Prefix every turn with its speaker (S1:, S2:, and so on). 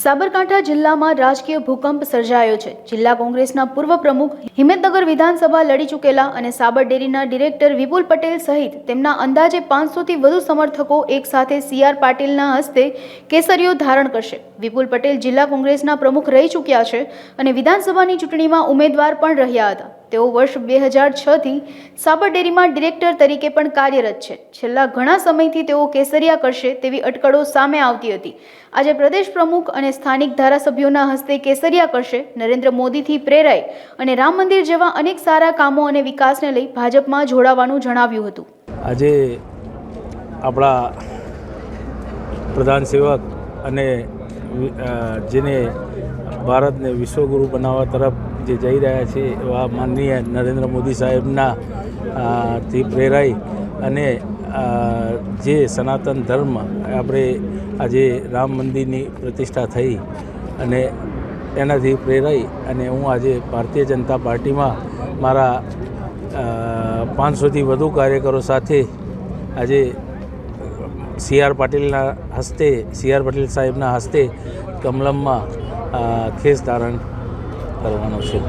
S1: સાબરકાંઠા જિલ્લામાં રાજકીય ભૂકંપ સર્જાયો છે. જિલ્લા કોંગ્રેસના પૂર્વ પ્રમુખ હિંમતનગર વિધાનસભા લડી ચૂકેલા અને સાબર ડેરીના ડિરેક્ટર વિપુલ પટેલ સહિત તેમના અંદાજે પાંચસોથી વધુ સમર્થકો એક સાથે સીઆર પાટીલના હસ્તે કેસરીઓ ધારણ કરશે. વિપુલ પટેલ જિલ્લા કોંગ્રેસના પ્રમુખ રહી ચૂક્યા છે અને વિધાનસભાની ચૂંટણીમાં ઉમેદવાર પણ રહ્યા હતા. તેઓ વર્ષ બે હજાર છથી સાબર ડેરીમાં ડિરેક્ટર તરીકે પણ કાર્યરત છે. છેલ્લા ઘણા સમયથી તેઓ કેસરિયા કરશે તેવી અટકળો સામે આવતી હતી. આજે પ્રદેશ પ્રમુખ અને સ્થાનિક ધારાસભ્યોના હસ્તે કેસરિયા કરશે નરેન્દ્ર મોદીથી પ્રેરાઈ અને રામ મંદિર જેવા અનેક સારા કામો અને વિકાસને લઈ ભાજપમાં જોડાવાનું જણાવ્યું હતું.
S2: આજે આપણા પ્રધાન સેવક અને જેને ભારતને વિશ્વગુરુ બનાવવા તરફ જે જઈ રહ્યા છે એવા માનનીય નરેન્દ્ર મોદી સાહેબના થી પ્રેરાઈ અને જે સનાતન ધર્મ આપણે આજે રામ મંદિરની પ્રતિષ્ઠા થઈ અને એનાથી પ્રેરાઈ અને હું આજે ભારતીય જનતા પાર્ટીમાં મારા પાંચસોથી વધુ કાર્યકરો સાથે આજે સી આર પાટીલના હસ્તે, સી આર પાટીલ સાહેબના હસ્તે કમલમમાં ખેસ ધારણ કરવાનો છે.